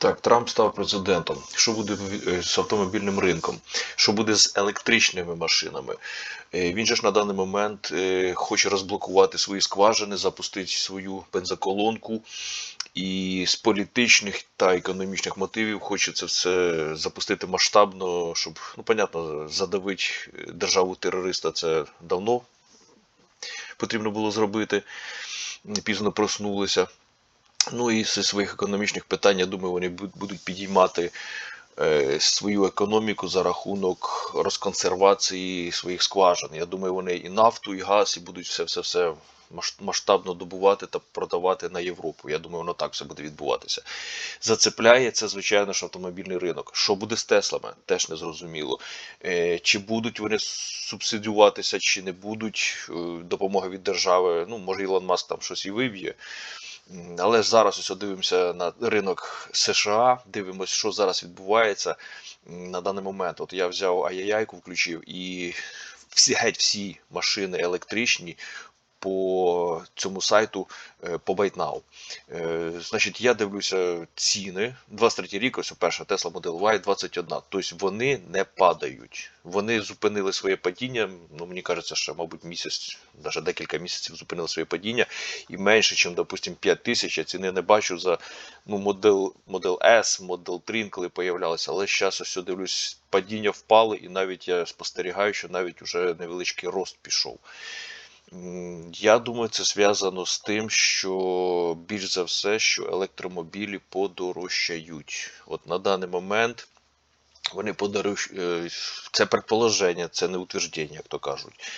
Так, Трамп став президентом. Що буде е, з автомобільним ринком? Що буде з електричними машинами? Е, Він же ж на даний момент е, хоче розблокувати свої скважини, запустити свою бензоколонку. І з політичних та економічних мотивів хоче це все запустити масштабно, щоб, ну, понятно, задавити державу терориста це давно потрібно було зробити. Пізно проснулися. Ну і зі своїх економічних питань, я думаю, вони будуть підіймати е, свою економіку за рахунок розконсервації своїх скважин. Я думаю, вони і нафту, і газ, і будуть все-все-все масштабно добувати та продавати на Європу. Я думаю, воно так все буде відбуватися. Зацепляє це, звичайно ж, автомобільний ринок. Що буде з Теслами, теж не зрозуміло. Е, Чи будуть вони субсидіюватися, чи не будуть е, допомоги від держави. Ну, може, Ілон Маск там щось і виб'є. М, ж зараз ось дивимося на ринок США, дивимося, що зараз відбувається на даний момент. От я взяв ай-яйку, включив, і всі геть всі машини електричні по цьому сайту е, по BuyNow. Е, Значить, я дивлюся ціни. 23 рік, ось перша Tesla Model Y 21. Тобто вони не падають. Вони зупинили своє падіння. Ну, мені кажеться, що, мабуть, місяць, навіть декілька місяців зупинили своє падіння. І менше, ніж, допустимо, 5 тисяч. Я ціни не бачу за ну, Model, Model S, Model 3, коли появлялися. Але зараз ось дивлюсь, падіння впали, і навіть я спостерігаю, що навіть уже невеличкий рост пішов. Я думаю, це зв'язано з тим, що більш за все, що електромобілі подорожчають. От на даний момент вони подорожчають. Це предположення, це не утвердження, як то кажуть.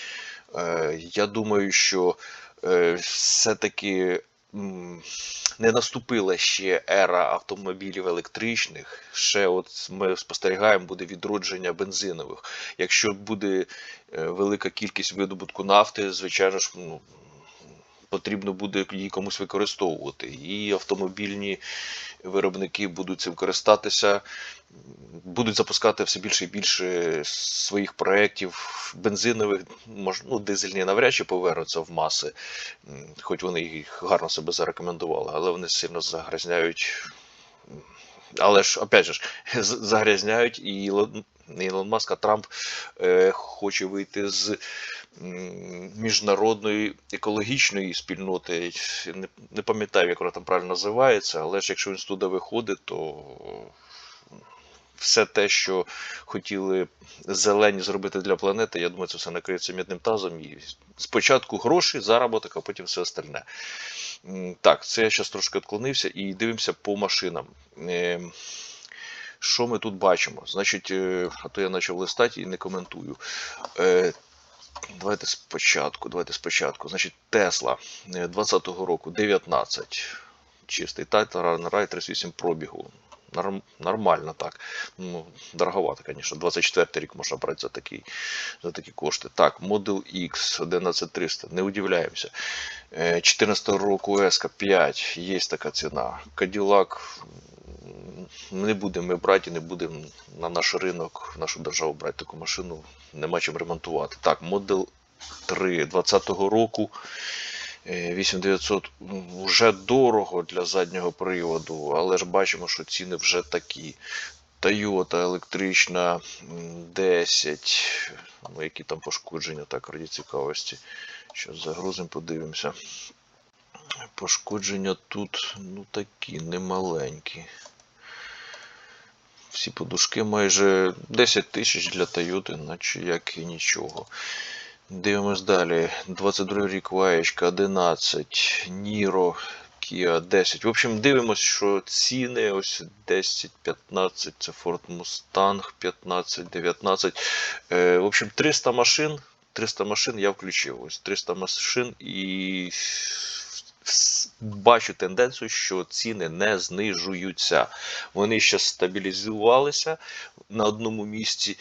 Е, Я думаю, що е, все-таки не наступила ще ера автомобілів електричних. Ще от ми спостерігаємо, буде відродження бензинових. Якщо буде е, велика кількість видобутку нафти, звичайно ж, ну, потрібно буде її комусь використовувати. І автомобільні виробники будуть цим користатися, будуть запускати все більше і більше своїх проєктів бензинових, ну, дизельні навряд чи повернуться в маси, хоч вони їх гарно себе зарекомендували, але вони сильно загрязняють. Але ж, опять же, загрязняють і Ілон, не Ілон Маск, а Трамп е, хоче вийти з міжнародної екологічної спільноти. Не, не пам'ятаю, як вона там правильно називається, але ж якщо він з туди виходить, то все те, що хотіли зелені зробити для планети, я думаю, це все накриється мідним тазом. І спочатку гроші, заробіток, а потім все остальне. Так, це я зараз трошки відклонився і дивимося по машинам. Ем, Що ми тут бачимо? Значить, е, а то я почав листати і не коментую. Е, Давайте спочатку, давайте спочатку. Значить, Тесла 20-го року 19. Чистий Titan Ride 38 пробігу. Нормально так. Ну, дороговато, звісно. 24 рік можна брати за такі, за такі кошти. Так, Model X 11300, не удивляємося. Е, 14 року S 5, є така ціна. Cadillac не будемо ми брати, не будемо на наш ринок, в нашу державу брати таку машину. Нема чим ремонтувати. Так, Model 3 20-го року. Е, 8900 вже дорого для заднього приводу, але ж бачимо, що ціни вже такі. Toyota електрична 10. Ну, які там пошкодження, так, раді цікавості. Що загрузимо, подивимося. Пошкодження тут, ну такі, немаленькі. Всі подушки майже 10 тисяч для Toyota, наче як і нічого. Дивимось далі. 22 рік Ваєчка 11, Ніро, Kia 10. В общем, дивимось, що ціни ось 10, 15, це Ford Mustang 15, 19. Е, в общем, 300 машин. 300 машин я включив. Ось 300 машин і бачу тенденцію, що ціни не знижуються. Вони ще стабілізувалися на одному місці,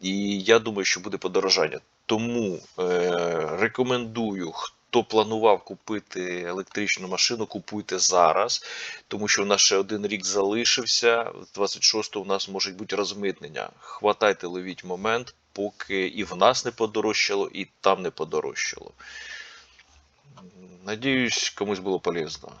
і я думаю, що буде подорожання. Тому е, рекомендую, хто планував купити електричну машину, купуйте зараз, тому що в нас ще один рік залишився. З 26-го у нас може бути розмитнення. Хватайте, ловіть момент, поки і в нас не подорожчало, і там не подорожчало. Надіюсь, комусь було полезно.